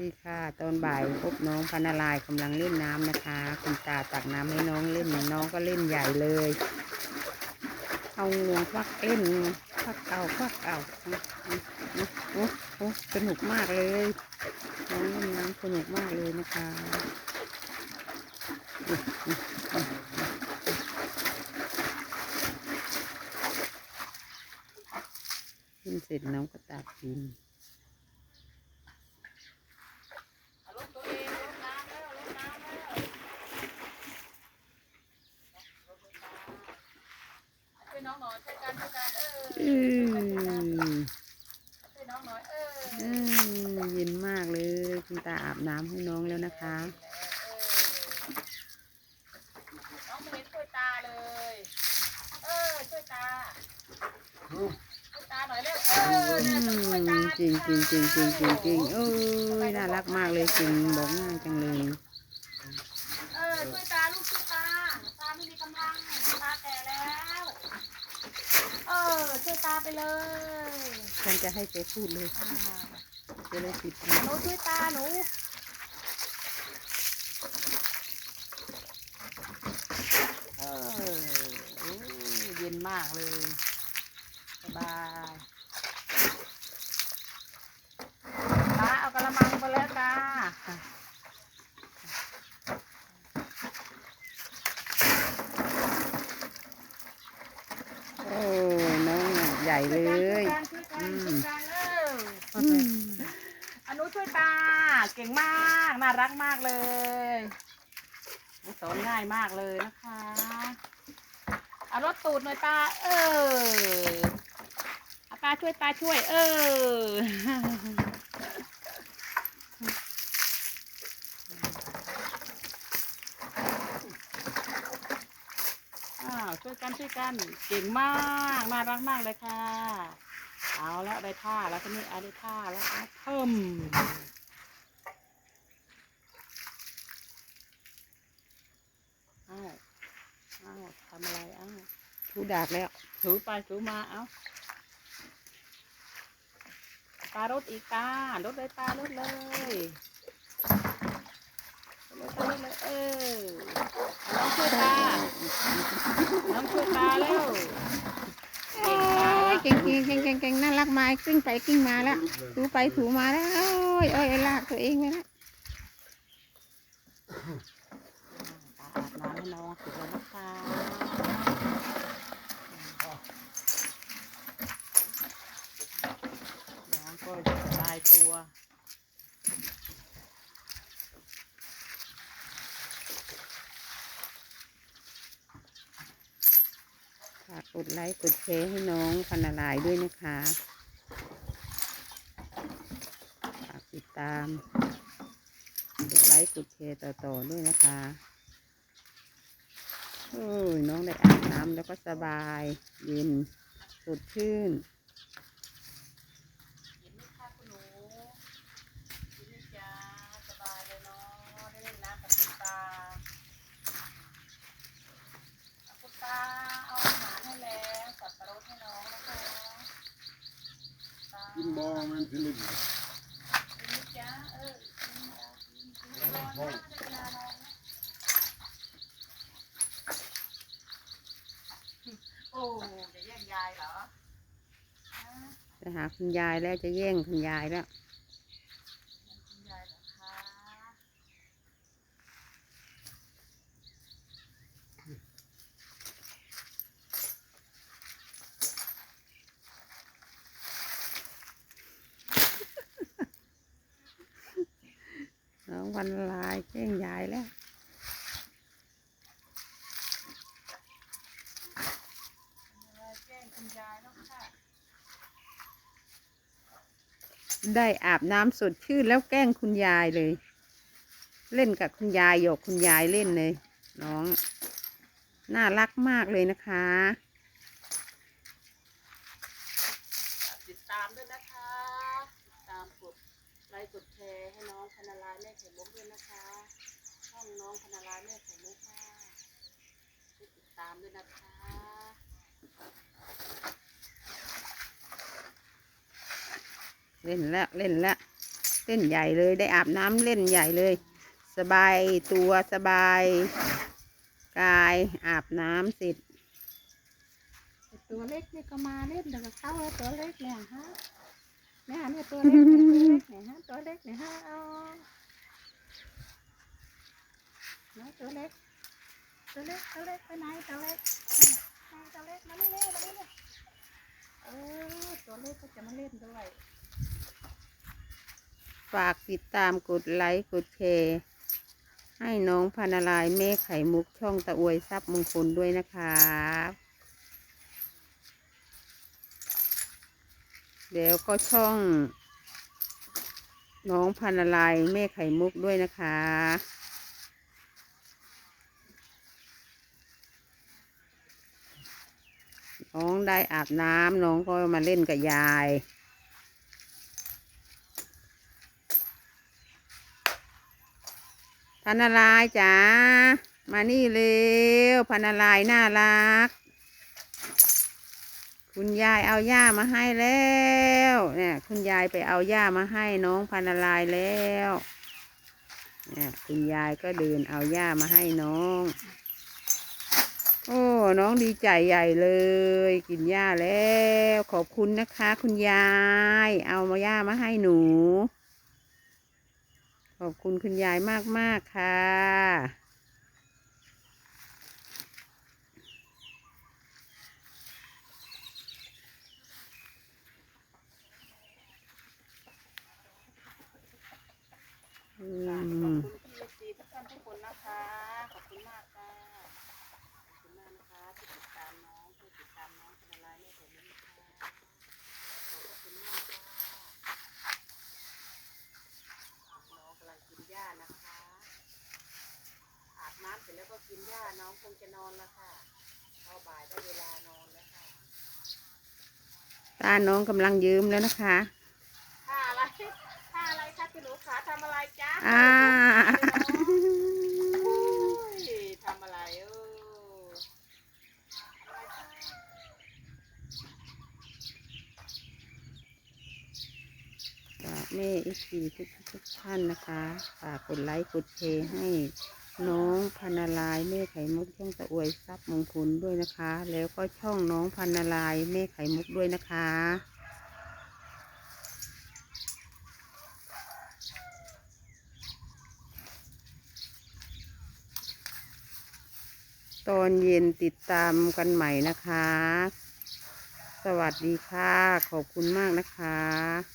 ดีค่ะตอนบ่ายพบน้องพันนารายกำลังเล่นน้ำนะคะ คุณตาตักน้ำให้น้องเล่นน้องก็เล่นใหญ่เลย เอางวงควักเล่นควักเอาควักเอาโอ้โอ้สนุกมากเลยน้องเล่นน้ำสนุกมากเลยนะคะกินเสร็จน้องก็ตักกิน รถตัวเองรถน้ำแล้วรถน้ำแล้วช่วยน้องหน่อยช่วยกันช่วยกันเออ อืม ช่วยน้องหน่อยเออ อืมเย็นมากเลย คุณ ตาอาบน้ำให้น้องแล้วนะคะน้องไม่เห็นช่วยตาเลย เออช่วยตาช่วยตาหน่อยเร็วเอออืเนี่ยต้องช่วยตามจริงจริงจริงจริงจริงจริงเอ้ยน่ารักมากเลยจริงบอกง่ายจังเลยเออช่วยตาลูกช่วยตาตาไม่มีกำลังตาแก่แล้วเออช่วยตาไปเลยฉันจะให้แกพูดเลยอ่า จะได้ติดหนูช่วยตาหนูเออโอ้เย็นมากเลยสบายตาเอากระมังไปแล้วตาโอ้น้องใหญ่เลยช่วยกันช่วยกันช่วยกันเอออืม อนุช่วยตาเก่งมาก น่ารักมากเลยสอนง่ายมากเลยนะคะเอารถตูดหน่อยตา เออเอาตาช่วยตาช่วย เออช่วยกันช่วยกัน เก่งมาก น่ารักมากเลยค่ะ เอาแล้วได้ท่าแล้วทีนี้เอาได้ท่าแล้วเอาเพิ่มอ้าวอ้าวทำอะไรอ้าวถูดากแล้วถูไปถูมาเอาตารถอีกตารถเลยตารถเลยรถตารถเลยเออน้องช่วยตาน้องช่วยตาแล้วโอ้ ยเก่งเก่งเก่งเก่งเก่งน่ารักมากกิ้งไปกิ้งมาแล้วถูไปถูมาแล้วโอ้ยโอ้ยลากตัวเองไปแล้วตาอาบน้ำใน้องสร็จแล้วนะคะน้องก็จะสบายตัว กดไลค์กดแชร์ให้น้องพันลารายด้วยนะคะฝากติดตาม กดไลค์กดแชร์ต่อๆด้วยนะคะโอ้ยน้องได้อาบน้ำแล้วก็สบาย เย็น สดชื่น เห็นไหมคะคุณหนูเห็นไหมจ๊ะสบายเลยเนาะได้เล่นน้ำกับคุณตาเอาคุณตาเอาอาหารให้แล้วสับปะรดให้น้องนะคะตา กินบอมันสิลิบเห็นไหมจ๊ะเออกินจ้ะกินกินร้อนนะได้เวลานอนนะโอ้จะแย่งยายเหรอฮะจะหาคุณยายแล้วจะแย่งคุณยายแล้ว คุณยายเหรอคะ น้อง วันลายแย่งยายแล้วแจ้งยายแล้วได้อาบน้ำสดชื่นแล้วแกล้งคุณยายเลย เล่นกับคุณยายหยกคุณยายเล่นเลย น้อง น่ารักมากเลยนะคะ ติดตามด้วยนะคะติดตามกดไล ค์กดแชร์ให้น้องพนาลายแม่ไข่มุกด้วยนะคะช่องน้องพนาลายแม่ไข่มุกค่ะช่วยติดตามด้วยนะคะเล่นแล้วเล่นแล้วเล่นใหญ่เลยได้อาบน้ำเล่นใหญ่เลย สบายตัวสบาย กายอาบน้ำเสร็จตัวเล็กนี่ก็มาเล่นกับเขาแล้วตัวเล็กเนี่ยฮะเนี่ยเนี่ยตัวเล็กเนี่ยตัวเล็กเนี่ยฮะตัวเล็กเนี่ยฮะเอาน้อยตัวเล็กตัวเล็กตัวเล็กไปไหนตัวเล็กอะตัวเล็กมานี่เร็วมานี่เร็วเออตัวเล็กก็จะมาเล่นด้วยฝากติดตามกดไลค์กดแชร์ให้น้องพานาลายแม่ไข่มุกช่องตะอวยทรัพย์มงคลด้วยนะครั บเดี๋ยวก็ช่อง น้องพานาลายแม่ไข่มุกด้วยนะคะ น้องได้อาบน้ำน้องก็มาเล่นกับยายพันนลายจ๋ามานี่เร็วพันนลายน่ารัก คุณยายเอาหญ้ามาให้แล้วเนี่ยคุณยายไปเอาหญ้ามาให้น้องพันลายแล้วเนี่ยคุณยายก็เดินเอาหญ้ามาให้น้อง โอ้น้องดีใจใหญ่เลย กินหญ้าแล้ว ขอบคุณนะคะ คุณยาย เอามาหญ้ามาให้หนู ขอบคุณคุณยายมากมากๆค่ะ ขอบคุณพี่ซีทุกท่านทุกคนนะคะ ขอบคุณมากค่ะขอบคุณมากนะคะที่ติดตามน้องที่ติดตามน้องเป็นอะไรไม่ผมนะคะขอบคุณมากค่ะน้องกำลังกินหญ้านะคะ อาบน้ำเสร็จแล้วก็กินหญ้าน้องคงจะนอนแล้วค่ะเข้าบ่ายได้เวลานอนแล้วค่ะตาน้องกำลังยืมแล้วนะคะ ท่าอะไรท่าอะไร คะพี่หนูขาทำอะไรจ๊ะอ่าโอ้ยทำอะไรเอออะไรคะฝากแม่อีกทีทุกทุกท่านนะคะฝากกดไลค์กดแชร์ให้น้องพันนาลายแม่ไข่มุกช่องตะอวยทรัพย์มงคลด้วยนะคะ แล้วก็ช่องน้องพันนาลายแม่ไข่มุกด้วยนะคะ ตอนเย็นติดตามกันใหม่นะคะ สวัสดีค่ะ ขอบคุณมากนะคะ